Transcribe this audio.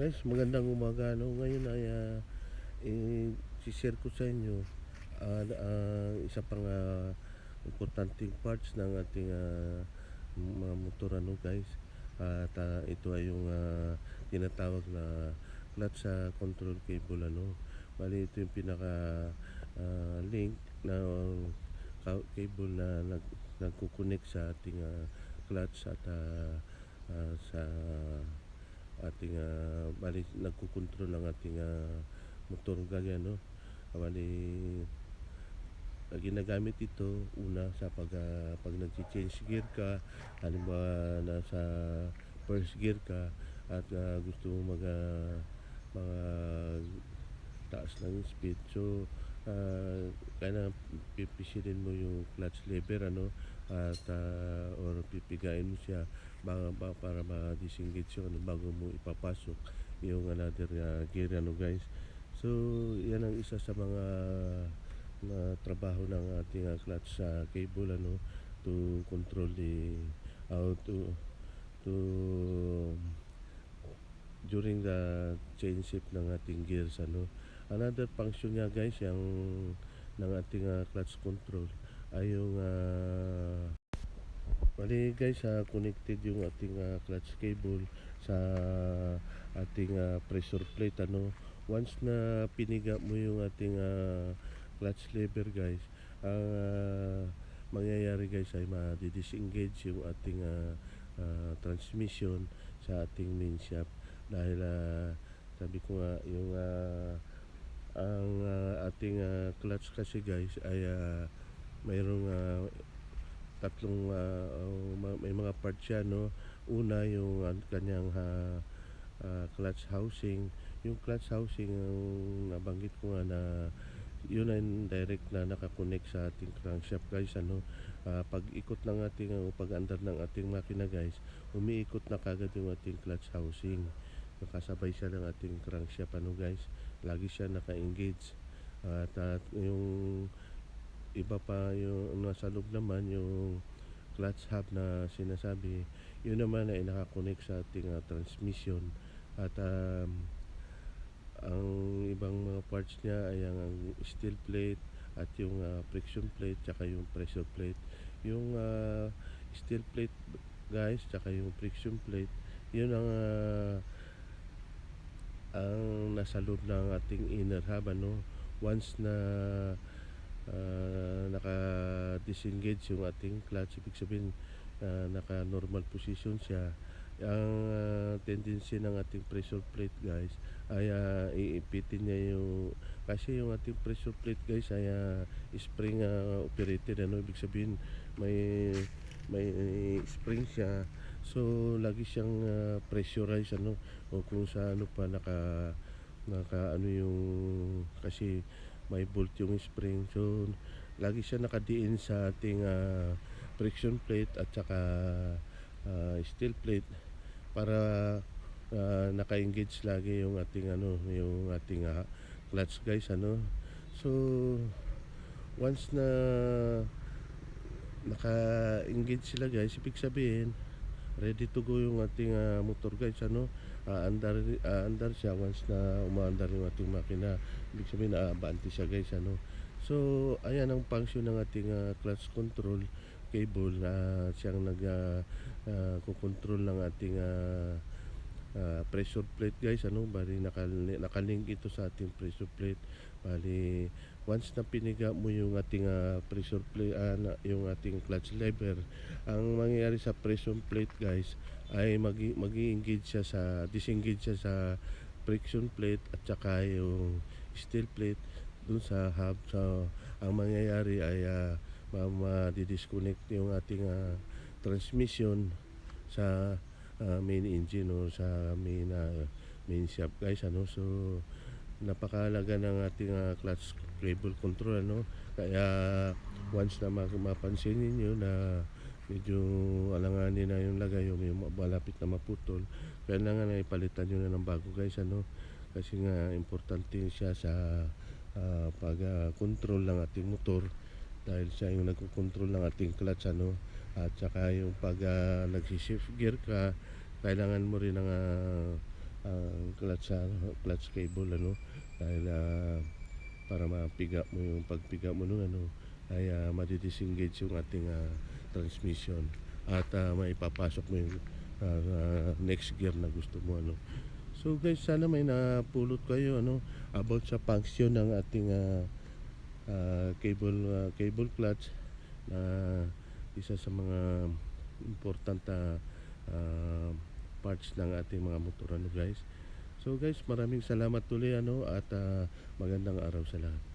Guys, magandang umaga. No? Ngayon ay uh, i-share ko sa inyo ah, ah, isa pang ah, importanteng parts ng ating mga motor ano guys. At ah, ito ay yung ah, tinatawag na clutch sa control cable ano. Bali ito yung pinaka ah, link na ka- cable na nag nagkukonek sa ating ah, clutch at ah, ah, sa ating uh, bali nagkukontrol ng ating ah, motor. Ganyan no? Bali ginagamit ito una sa pag ah, pag nag-change gear ka halimbawa nasa first gear ka at ah, gusto mo mag ah, mga taas ng speed. So uh, kailangan pipisilin mo yung clutch lever ano? At ah, or pipigain mo siya ba, ba, para ma-disengage ano bago mo ipapasok yung another uh, gear ano guys. So yan ang isa sa mga na trabaho ng ating uh, clutch sa cable ano to control the how to to during the change shift ng ating gears ano. Another function niya guys yung ng ating uh, clutch control ay yung uh, Bali guys, ah, connected yung ating ah, clutch cable sa ating ah, pressure plate ano. Once na piniga mo yung ating ah, clutch lever guys, ang ah, mangyayari guys ay ma-disengage yung ating ah, ah, transmission sa ating main shaft dahil ah, sabi ko nga yung ah, ang ah, ating ah, clutch kasi guys ay ah, mayroong ah, tatlong ma- may mga parts siya no? Una yung ah, kanyang ah, ah, clutch housing. Yung clutch housing ang nabanggit ko nga na yun ay direct na nakakonect sa ating crankshaft guys ano? Ah, pag ikot ng ating uh, pag andar ng ating makina guys umiikot na kagad yung ating clutch housing. Nakasabay siya ng ating crankshaft ano guys? Lagi siya naka-engage. At at yung iba pa yung nasa loob naman yung clutch hub na sinasabi yun naman ay nakakonect sa ating ah, transmission. At um, ang ibang mga parts niya ay ang steel plate at yung ah, friction plate tsaka yung pressure plate. Yung ah, steel plate guys tsaka yung friction plate yun ang ah, ang nasa loob ng ating inner hub ano. Once na ah, naka-disengage yung ating clutch. Ibig sabihin ah, naka-normal position siya. Ang ah, tendency ng ating pressure plate guys ay ah, iipitin niya yung kasi yung ating pressure plate guys ay ah, spring ah, operated ano? Ibig sabihin may may spring siya. So lagi siyang ah, pressurized ano? O kung sa ano pa naka naka ano yung kasi may bolt yung spring so lagi siya nakadiin sa ating ah, friction plate at saka ah, steel plate para ah, naka-engage lagi yung ating ano yung ating ah, clutch guys ano. So once na naka-engage sila guys ibig sabihin ready to go yung ating ah, motor guys ano? Aandar aandar siya once na umaandar yung ating makina. Ibig sabihin aabante siya guys ano? So ayan ang function ng ating ah, clutch control cable na siyang nag ah, ah, kukontrol ng ating ah, ah, pressure plate guys ano bali nakal- nakalink ito sa ating pressure plate. Bali once na piniga mo yung ating ah, pressure plate na- yung ating clutch lever ang mangyayari sa pressure plate guys ay magi magi-engage siya sa disengage siya sa friction plate at saka yung steel plate dun sa hub. So ang mangyayari ay uh, ma-disconnect yung ating ah, transmission sa ah, main engine o sa main ah, main shaft guys ano so napakahalaga ng ating ah, clutch cable control ano. Kaya once na ma- mapansin niyo na medyo alanganin na yung lagay yung, yung malapit na maputol kailangan na ipalitan nyo na ng bago guys ano. Kasi nga importante siya sa ah, pag-control ng ating motor dahil siya yung nagko-control ng ating clutch ano at saka yung pag uh, nagsi-shift gear ka kailangan mo rin ng ah, ah, clutch ano, clutch cable ano? Dahil ah, para mapiga mo yung pagpiga mo nung ano? Ay uh, madidisengage yung ating ah, transmission. At ah, maipapasok mo yung ah, ah, next gear na gusto mo ano? So guys sana may napulot kayo ano? About sa function ng ating ah, ah, cable ah, cable clutch na isa sa mga important ah, parts ng ating mga motor ano guys? So guys maraming salamat tuloy ano at ah, magandang araw sa lahat